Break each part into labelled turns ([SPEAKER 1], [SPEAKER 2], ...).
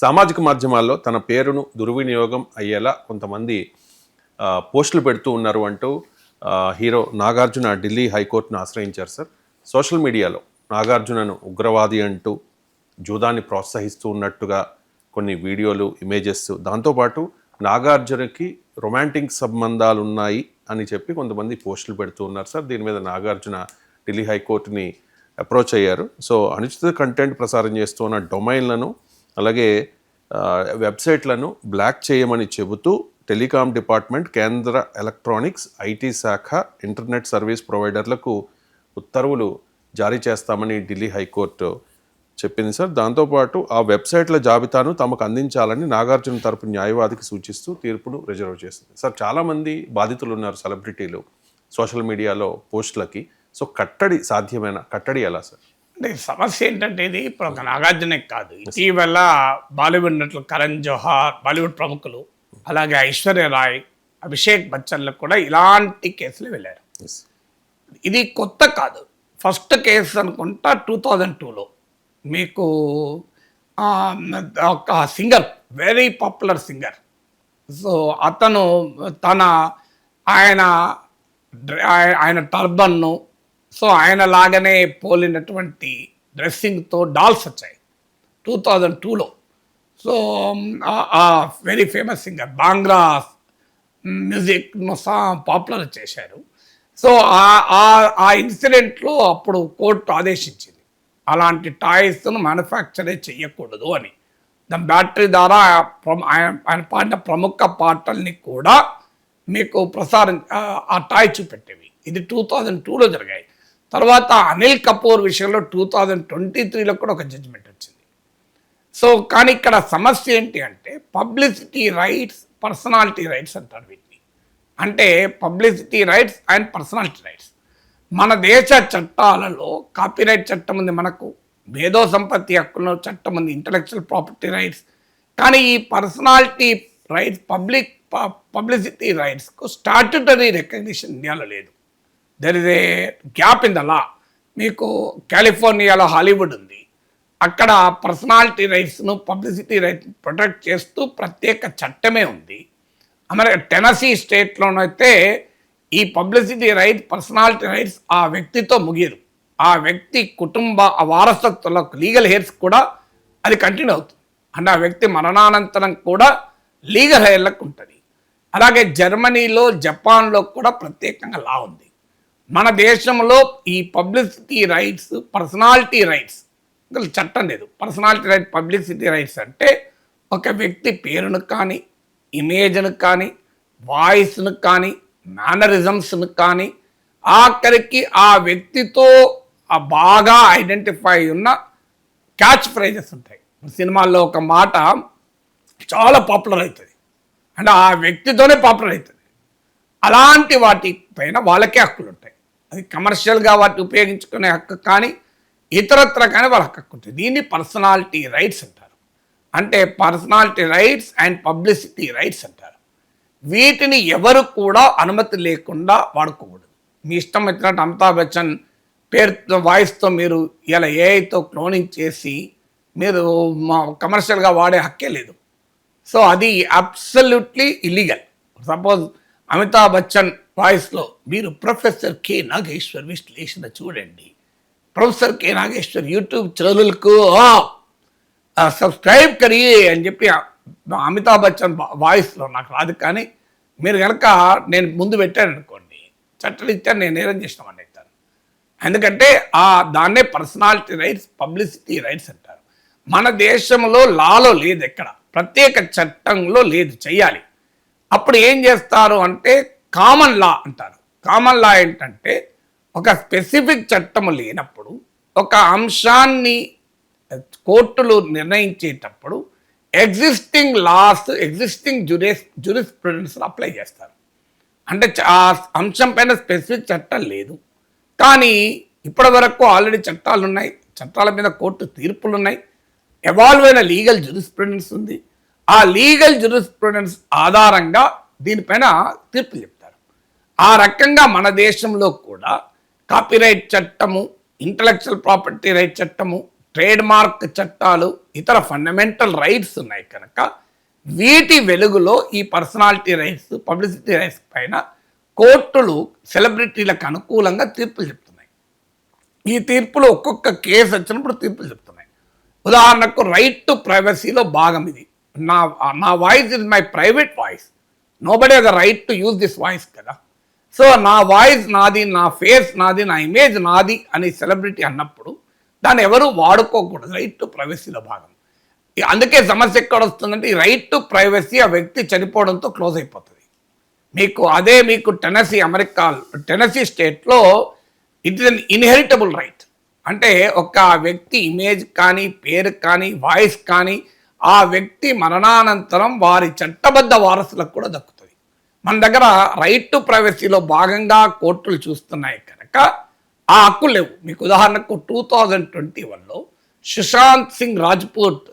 [SPEAKER 1] సామాజిక మాధ్యమాల్లో తన పేరును దుర్వినియోగం అయ్యేలా కొంతమంది పోస్టులు పెడుతూ ఉన్నారు అంటూ హీరో నాగార్జున ఢిల్లీ హైకోర్టును ఆశ్రయించారు సార్. సోషల్ మీడియాలో నాగార్జునను ఉగ్రవాది అంటూ జూదాన్ని ప్రోత్సహిస్తూ ఉన్నట్టుగా కొన్ని వీడియోలు ఇమేజెస్ దాంతోపాటు నాగార్జునకి రొమాంటిక్ సంబంధాలు ఉన్నాయి అని చెప్పి కొంతమంది పోస్టులు పెడుతూ ఉన్నారు సార్. దీని మీద నాగార్జున ఢిల్లీ హైకోర్టుని అప్రోచ్ అయ్యారు. సో అనుచిత కంటెంట్ ప్రసారం చేస్తున్న డొమైన్లను అలాగే వెబ్సైట్లను బ్లాక్ చేయమని చెబుతూ టెలికాం డిపార్ట్మెంట్ కేంద్ర ఎలక్ట్రానిక్స్ ఐటీ శాఖ ఇంటర్నెట్ సర్వీస్ ప్రొవైడర్లకు ఉత్తర్వులు జారీ చేస్తామని ఢిల్లీ హైకోర్టు చెప్పింది సార్. దాంతోపాటు ఆ వెబ్సైట్ల జాబితాను తమకు అందించాలని నాగార్జున తరపు న్యాయవాదికి సూచిస్తూ తీర్పును రిజర్వ్ చేసింది. సార్ చాలామంది బాధితులు ఉన్నారు సెలబ్రిటీలు సోషల్ మీడియాలో పోస్టులకి. సో కట్టడి సాధ్యమైన కట్టడి ఎలా సార్?
[SPEAKER 2] అంటే సమస్య ఏంటంటే ఇది ఇప్పుడు ఒక నాగార్జునే కాదు. ఇటీవల బాలీవుడ్ నటులు కరణ్ జోహార్ బాలీవుడ్ ప్రముఖులు అలాగే ఐశ్వర్య రాయ్ అభిషేక్ బచ్చన్లకు కూడా ఇలాంటి కేసులు వెళ్ళారు. ఇది కొత్త కాదు. ఫస్ట్ కేసు అనుకుంటా టూ థౌజండ్ టూలో. మీకు ఒక singer very popular singer so అతను తన ఆయన ఆయన టర్బన్ను సో ఆయన లాగానే పోలినటువంటి డ్రెస్సింగ్తో డాల్స్ వచ్చాయి. టూ థౌజండ్ టూలో. సో ఆ వెరీ ఫేమస్ సింగర్ బాంగ్రా మ్యూజిక్ను సా పాపులర్ చేశారు. సో ఆ- ఆ- ఇన్సిడెంట్లో అప్పుడు కోర్టు ఆదేశించింది. అలాంటి టాయ్స్ను మ్యానుఫ్యాక్చరే చేయకూడదు అని. దాని బ్యాటరీ ద్వారా ఆయన ఆయన పాడిన ప్రముఖ పాటల్ని కూడా మీకు ప్రసారం ఆ టాయ్ చూపెట్టేవి. ఇది టూ థౌజండ్ టూలో జరిగాయి. తర్వాత అనిల్ కపూర్ విషయంలో టూ థౌజండ్ ట్వంటీ త్రీలో కూడా ఒక జడ్జిమెంట్ వచ్చింది. సో కానీ ఇక్కడ సమస్య ఏంటి అంటే పబ్లిసిటీ రైట్స్ పర్సనాలిటీ రైట్స్ అంటారు వీటిని. అంటే publicity rights and personality rights. మన దేశ చట్టాలలో కాపీరైట్ చట్టం ఉంది మనకు మేధో సంపత్తి హక్కుల చట్టం ఉంది ఇంటలెక్చువల్ ప్రాపర్టీ రైట్స్ కానీ ఈ పర్సనాలిటీ రైట్స్ పబ్లిక్ పబ్లిసిటీ రైట్స్కు స్టాట్యుటరీ రికగ్నిషన్ ఇండియాలో లేదు. There is a gap in the law మీకు కాలిఫోర్నియాలో హాలీవుడ్ ఉంది. అక్కడ పర్సనాలిటీ రైట్స్ను పబ్లిసిటీ రైట్స్ ప్రొటెక్ట్ చేస్తూ ప్రత్యేక చట్టమే ఉంది. అమెరికా టెనసీ స్టేట్లోనైతే ఈ పబ్లిసిటీ రైట్ పర్సనాలిటీ రైట్స్ ఆ వ్యక్తితో ముగియదు ఆ వ్యక్తి కుటుంబ ఆ వారసత్వంలో లీగల్ హెయిర్స్ కూడా అది కంటిన్యూ అవుతుంది. అంటే ఆ వ్యక్తి మరణానంతరం కూడా లీగల్ హెయిర్లకు ఉంటుంది. అలాగే జర్మనీలో జపాన్లో కూడా ప్రత్యేకంగా లా ఉంది. మన దేశంలో ఈ పబ్లిసిటీ రైట్స్ పర్సనాలిటీ రైట్స్ చట్టం లేదు. పర్సనాలిటీ రైట్ పబ్లిసిటీ రైట్స్ అంటే ఒక వ్యక్తి పేరును కానీ ఇమేజ్ను కానీ వాయిస్ను కానీ మేనరిజమ్స్ను కానీ ఆఖరికి ఆ వ్యక్తితో ఆ బాగా ఐడెంటిఫై ఉన్న క్యాచ్ ప్రైజెస్ ఉంటాయి. సినిమాల్లో ఒక మాట చాలా పాపులర్ అవుతుంది. అంటే ఆ వ్యక్తితోనే పాపులర్ అవుతుంది. అలాంటి వాటి పైన వాళ్ళకే హక్కులు ఉంటాయి అది కమర్షియల్గా వాటిని ఉపయోగించుకునే హక్కు కానీ ఇతరత్ర కానీ వాళ్ళ హక్కు ఉంటుంది. దీన్ని పర్సనాలిటీ రైట్స్ అంటారు. అంటే personality rights and publicity rights అంటారు. వీటిని ఎవరు కూడా అనుమతి లేకుండా వాడుకోకూడదు. మీ ఇష్టం వచ్చినట్టు అమితాబ్ బచ్చన్ పేరుతో వాయిస్తో మీరు ఇలా ఏఐతో క్లోనింగ్ చేసి మీరు కమర్షియల్గా వాడే హక్కే లేదు. సో అది absolutely illegal. Suppose Amitabh Bachchan వాయిస్లో మీరు ప్రొఫెసర్ కె నాగేశ్వర్ విశ్లేషణ చూడండి. ప్రొఫెసర్ కె నాగేశ్వర్ యూట్యూబ్ ఛానల్కు సబ్స్క్రైబ్ కరియే అని చెప్పి అమితాబ్ బచ్చన్ వాయిస్లో నాకు రాదు కానీ మీరు కనుక నేను ముందు పెట్టాను అనుకోండి చట్టరీత్యా నేను నేరం చేసిన వాడిని అవుతాను. ఎందుకంటే ఆ దాన్నే పర్సనాలిటీ రైట్స్ పబ్లిసిటీ రైట్స్ అంటారు. మన దేశంలో లాలో లేదు ఎక్కడ. ప్రత్యేక చట్టంలో లేదు చెయ్యాలి. అప్పుడు ఏం చేస్తారు అంటే కామన్ లా అంటారు. కామన్ లా ఏంటంటే ఒక స్పెసిఫిక్ చట్టం లేనప్పుడు ఒక అంశాన్ని కోర్టులు నిర్ణయించేటప్పుడు existing laws existing juris juris apply చేస్తారు. అంటే ఆ అంశం పైన స్పెసిఫిక్ చట్టం లేదు. కానీ ఇప్పటి వరకు ఆల్రెడీ చట్టాలు ఉన్నాయి. చట్టాల మీద కోర్టు తీర్పులు ఉన్నాయి. ఎవాల్వ్ అయిన లీగల్ జురిస్ప్రుడెన్స్ ఉంది. ఆ లీగల్ జురిస్ప్రుడెన్స్ ఆధారంగా దీనిపైన తీర్పు చెప్తారు ఆ రకంగా మన దేశంలో కూడా కాపీరైట్ చట్టము ఇంటలెక్చువల్ ప్రాపర్టీ రైట్ చట్టము ట్రేడ్ మార్క్ చట్టాలు ఇతర ఫండమెంటల్ రైట్స్ ఉన్నాయి కనుక వీటి వెలుగులో ఈ పర్సనాలిటీ రైట్స్ పబ్లిసిటీ రైట్స్ పైన కోర్టులు సెలబ్రిటీలకు అనుకూలంగా తీర్పులు చెప్తున్నాయి. ఈ తీర్పులో ఒక్కొక్క కేసు వచ్చినప్పుడు తీర్పులు చెప్తున్నాయి. ఉదాహరణకు రైట్ టు ప్రైవసీలో భాగం ఇది. నా నా voice is my private voice nobody the right to use this voice కదా. సో నా వాయిస్ నాది నా ఫేస్ నాది నా ఇమేజ్ నాది అని సెలబ్రిటీ అన్నప్పుడు దాన్ని ఎవరు వాడుకోకూడదు. రైట్ టు ప్రైవసీలో భాగం. అందుకే సమస్య ఎక్కడ వస్తుందంటే ఈ రైట్ టు ప్రైవసీ ఆ వ్యక్తి చనిపోవడంతో క్లోజ్ అయిపోతుంది. మీకు అదే మీకు టెనసీ అమెరికా టెనసీ స్టేట్లో it is an inheritable right. అంటే ఒక వ్యక్తి ఇమేజ్ కానీ పేరు కానీ వాయిస్ కానీ ఆ వ్యక్తి మరణానంతరం వారి చట్టబద్ధ వారసులకు కూడా దక్కుతుంది. మన దగ్గర రైట్ టు ప్రైవసీలో భాగంగా కోర్టులు చూస్తున్నాయి కనుక ఆ హక్కులు లేవు. మీకు ఉదాహరణకు టూ థౌజండ్ ట్వంటీ వన్లో సుశాంత్ సింగ్ రాజ్పూట్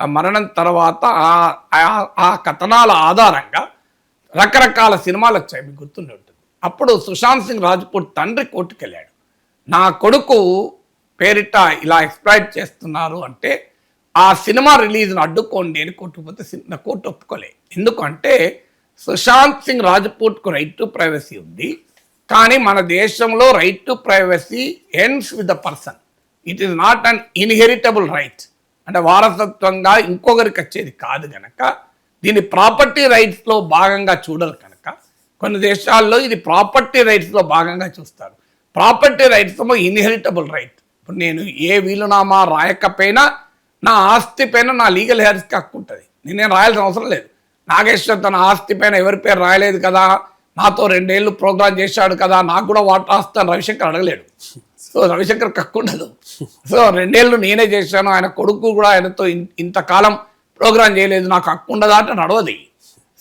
[SPEAKER 2] మరణం తర్వాత ఆ- కథనాల ఆధారంగా రకరకాల సినిమాలు వచ్చాయి. మీకు గుర్తుండే ఉంటుంది. అప్పుడు సుశాంత్ సింగ్ రాజ్పూట్ తండ్రి కోర్టుకు వెళ్ళాడు నా కొడుకు పేరిట ఇలా ఎక్స్ప్లాయిట్ చేస్తున్నారు అంటే ఆ సినిమా రిలీజ్ను అడ్డుకోండి అని కోర్టు పోతే కోర్టు ఒప్పుకోలే ఎందుకంటే సుశాంత్ సింగ్ రాజ్పూట్కు రైట్ టు ప్రైవసీ ఉంది. కానీ మన దేశంలో right to privacy ends with the person it is not an inheritable right అంటే వారసత్వంగా ఇంకొకరికి వచ్చేది కాదు కనుక దీన్ని ప్రాపర్టీ రైట్స్లో భాగంగా చూడరు కనుక. కొన్ని దేశాల్లో ఇది ప్రాపర్టీ రైట్స్లో భాగంగా చూస్తారు. ప్రాపర్టీ రైట్స్ ఇన్హెరిటబుల్ రైట్ ఇప్పుడు నేను ఏ వీలునామా రాయకపోయినా నా ఆస్తి పైన నా లీగల్ హెయిర్స్కి హక్కు ఉంటుంది. నేనేం రాయాల్సిన అవసరం లేదు. నాగేశ్వర్ తన ఆస్తి పైన ఎవరి పేరు రాయలేదు కదా? నాతో రెండేళ్ళు ప్రోగ్రామ్ చేశాడు కదా? నాకు కూడా వాటర్ ఆస్తాను రవిశంకర్ అడగలేడు. సో రవిశంకర్ కక్కు ఉండదు సో రెండేళ్ళు నేనే చేశాను. ఆయన కొడుకు కూడా ఆయనతో ఇంతకాలం ప్రోగ్రామ్ చేయలేదు. నాకు హక్కు ఉండదా అంటే నడవది.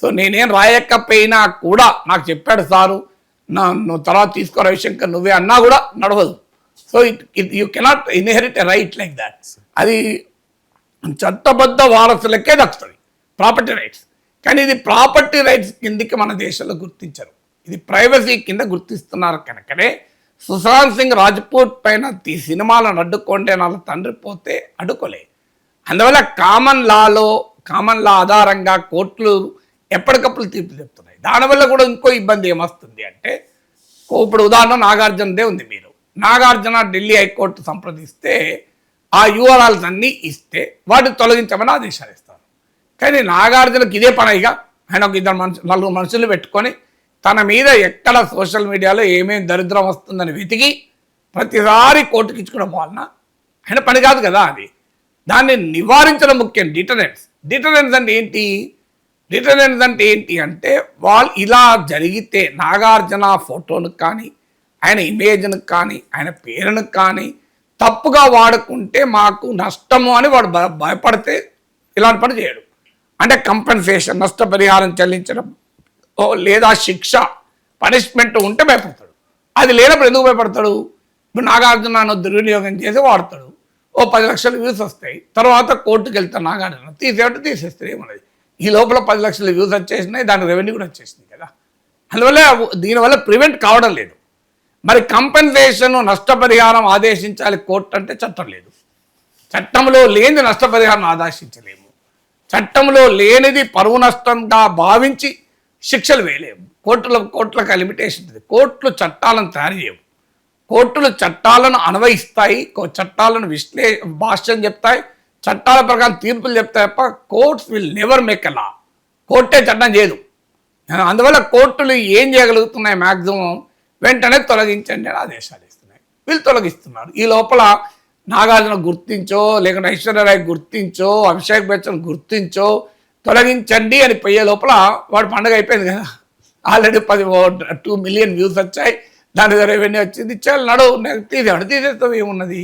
[SPEAKER 2] సో నేనేం రాయకపోయినా కూడా నాకు చెప్పాడు సారు నా నువ్వు తర్వాత తీసుకో రవిశంకర్ నువ్వే అన్నా కూడా నడవదు. So it it you cannot inherit a right like that. అది చట్టబద్ధ వారసులకే దక్కుతుంది. Property rights. కానీ ఇది ప్రాపర్టీ రైట్స్ కిందకి మన దేశంలో గుర్తించరు. ఇది ప్రైవసీ కింద గుర్తిస్తున్నారు కనుకనే సుశాంత్ సింగ్ రాజ్పూట్ పైన ఈ సినిమాలను అడ్డుకోండి అని వాళ్ళ తండ్రి పోతే అడ్డుకోలే. అందువల్ల కామన్ లాలో కామన్ లా ఆధారంగా కోర్టులు ఎప్పటికప్పుడు తీర్పు చెప్తున్నాయి. దానివల్ల కూడా ఇంకో ఇబ్బంది ఏమొస్తుంది అంటే ఇప్పుడు ఉదాహరణ నాగార్జునదే ఉంది మీరు. నాగార్జున ఢిల్లీ హైకోర్టు సంప్రదిస్తే ఆ యువరాల్స్ అన్నీ ఇస్తే వాటిని తొలగించమని ఆదేశాలు ఇస్తారు. కానీ నాగార్జునకి ఇదే పనిగా ఆయన ఒక ఇద్దరు మనుషు నలుగురు మనుషులు పెట్టుకొని తన మీద ఎక్కడ సోషల్ మీడియాలో ఏమేమి దరిద్రం వస్తుందని వెతికి ప్రతిసారి కోర్టుకి ఇచ్చుకోవడం వలన ఆయన పని కాదు కదా అది. దాన్ని నివారించడం ముఖ్యం. డిటరెన్స్ డిటరెన్స్ అంటే ఏంటి? డిటరెన్స్ అంటే ఏంటి అంటే వాళ్ళు ఇలా జరిగితే నాగార్జున ఫోటోను కానీ ఆయన ఇమేజ్ను కానీ ఆయన పేరును కానీ తప్పుగా వాడుకుంటే మాకు నష్టము అని వాడు భయ- భయపడితే ఇలాంటి పని చేయడు. అంటే కంపెన్సేషన్ నష్టపరిహారం చెల్లించడం. ఓ లేదా శిక్ష పనిష్మెంట్ ఉంటే భయపడతాడు. అది లేనప్పుడు ఎందుకు భయపడతాడు? ఇప్పుడు దుర్వినియోగం చేసి వాడతాడు. ఓ పది లక్షల వ్యూస్ వస్తాయి. తర్వాత కోర్టుకు వెళ్తాను నాగార్జున తీసేటట్టు తీసేస్తారు ఏమన్నది ఈ లోపల పది లక్షల వ్యూస్ వచ్చేసినాయి దానికి రెవెన్యూ కూడా వచ్చేసింది కదా. అందువల్ల దీనివల్ల ప్రివెంట్ కావడం లేదు. మరి కంపెన్సేషన్ నష్టపరిహారం ఆదేశించాలి కోర్టు అంటే చట్టం లేదు. చట్టంలో లేని నష్టపరిహారం ఆదేశించలేము. చట్టంలో లేనిది పరువు నష్టంగా భావించి శిక్షలు వేయలేము కోర్టుల కోర్టులకు లిమిటేషన్ ఉంటుంది కోర్టులు చట్టాలను తయారు చేయవు. కోర్టులు చట్టాలను అన్వయిస్తాయి. కో- చట్టాలను విశ్లే భాష్యం చెప్తాయి. చట్టాల ప్రకారం తీర్పులు చెప్తాయి తప్ప courts will never make a law. కోర్టే చట్టం చేయదు. అందువల్ల కోర్టులు ఏం చేయగలుగుతున్నాయి మ్యాక్సిమం వెంటనే తొలగించండి అని ఆదేశాలు ఇస్తున్నాయి. వీళ్ళు తొలగిస్తున్నారు. ఈ లోపల నాగార్జున గుర్తించో లేకుంటే ఐశ్వర్యరాయ్ గుర్తించో అభిషేక్ బచ్చన్ గుర్తించో తొలగించండి అని పోయే లోపల వాడు పండగ అయిపోయింది కదా. ఆల్రెడీ పది టూ మిలియన్ వ్యూస్ వచ్చాయి. దాని దగ్గర ఇవన్నీ వచ్చింది. చాలు నడువు తీసేవాడు తీసేస్తాం ఏమున్నది?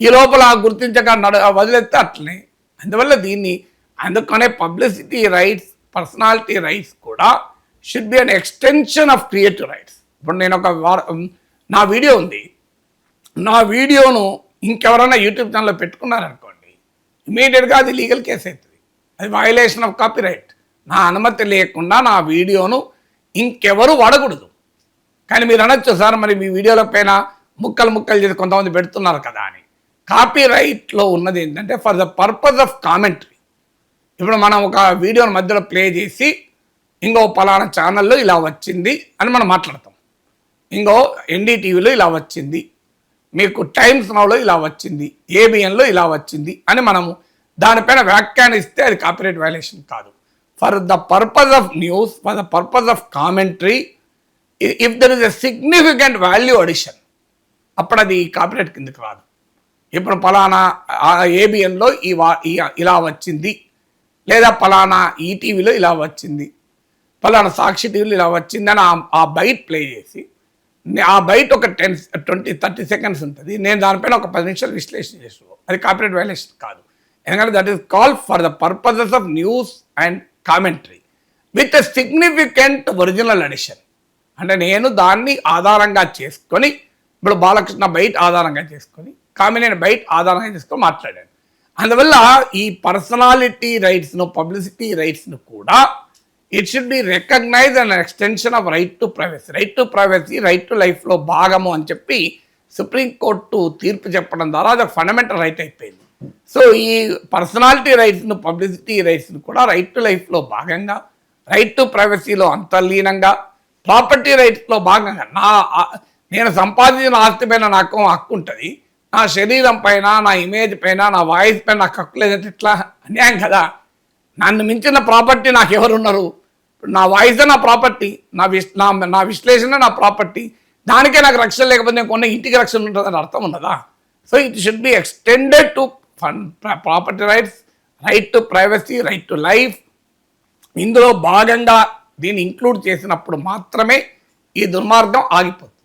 [SPEAKER 2] ఈ లోపల గుర్తించక నడ వదిలేస్తే అట్లనే. అందువల్ల దీన్ని అందుకనే పబ్లిసిటీ రైట్స్ పర్సనాలిటీ రైట్స్ కూడా should be an extension of creative rights ఇప్పుడు నేను ఒక నా వీడియో ఉంది. నా వీడియోను ఇంకెవరైనా యూట్యూబ్ ఛానల్లో పెట్టుకున్నారనుకోండి ఇమీడియట్గా అది లీగల్ కేసు అవుతుంది. అది వయలేషన్ ఆఫ్ కాపీ రైట్ నా అనుమతి లేకుండా నా వీడియోను ఇంకెవరు వాడకూడదు. కానీ మీరు అనొచ్చు సార్ మరి మీ వీడియోల పైన ముక్కలు ముక్కలు చేసి కొంతమంది పెడుతున్నారు కదా అని. కాపీ రైట్లో ఉన్నది ఏంటంటే for the purpose of commentary ఇప్పుడు మనం ఒక వీడియోని మధ్యలో ప్లే చేసి ఇంకో పలానా ఛానల్లో ఇలా వచ్చింది అని మనం మాట్లాడతాం. ఇంకో ఎన్డీటీవీలో ఇలా వచ్చింది. మీకు టైమ్స్ నౌలో ఇలా వచ్చింది ఏబిఎన్లో ఇలా వచ్చింది అని మనము దానిపైన వ్యాఖ్యానిస్తే అది కాపీరైట్ వైలేషన్ కాదు. For the purpose of news for the purpose of commentary if there is a significant value addition అప్పుడు అది కాపీరైట్ కిందకి రాదు. ఇప్పుడు పలానా ఏబిఎన్లో ఈ వా ఈ- ఇలా వచ్చింది లేదా పలానా ఈటీవీలో ఇలా వచ్చింది పలానా సాక్షి టీవీలో ఇలా వచ్చింది అని ఆ- బైట్ ప్లే చేసి ఆ బయట ఒక టెన్ ట్వంటీ థర్టీ సెకండ్స్ ఉంటుంది. నేను దానిపైన ఒక పది నిమిషాలు విశ్లేషణ చేసు అది కాపీరైట్ వైలేషన్ కాదు. ఎందుకంటే that is call for the purposes of news and commentary with a significant original edition అంటే నేను దాన్ని ఆధారంగా చేసుకొని ఇప్పుడు బాలకృష్ణ బయట ఆధారంగా చేసుకొని కామినేని బయట ఆధారంగా చేసుకొని మాట్లాడాను. అందువల్ల ఈ పర్సనాలిటీ రైట్స్ను పబ్లిసిటీ రైట్స్ను కూడా it should be recognize and extension of right to privacy right to privacy right to లైఫ్లో భాగము అని చెప్పి సుప్రీంకోర్టు తీర్పు చెప్పడం ద్వారా అది ఫండమెంటల్ రైట్ అయిపోయింది. సో ఈ పర్సనాలిటీ రైట్స్ను పబ్లిసిటీ రైట్స్ను కూడా రైట్ టు లైఫ్లో భాగంగా రైట్ టు ప్రైవసీలో అంతర్లీనంగా ప్రాపర్టీ రైట్స్లో భాగంగా నా నేను సంపాదించిన ఆస్తి పైన నాకు హక్కు ఉంటుంది. నా శరీరం పైన నా ఇమేజ్ పైన నా వాయిస్ పైన నాకు హక్కు లేదంటే ఇట్లా అన్యాయం కదా. నన్ను మించిన ప్రాపర్టీ నాకు ఎవరున్నారు నా వాయిస్ నా ప్రాపర్టీ నా విశ్ నా నా విశ్లేషణ నా ప్రాపర్టీ. దానికే నాకు రక్షణ లేకపోతే నేను కొన్న ఇంటికి రక్షణ ఉంటుందని అర్థం ఉన్నదా? So it should be extended to fund property rights right to privacy right to life ఇందులో భాగంగా దీన్ని ఇంక్లూడ్ చేసినప్పుడు మాత్రమే ఈ దుర్మార్గం ఆగిపోతుంది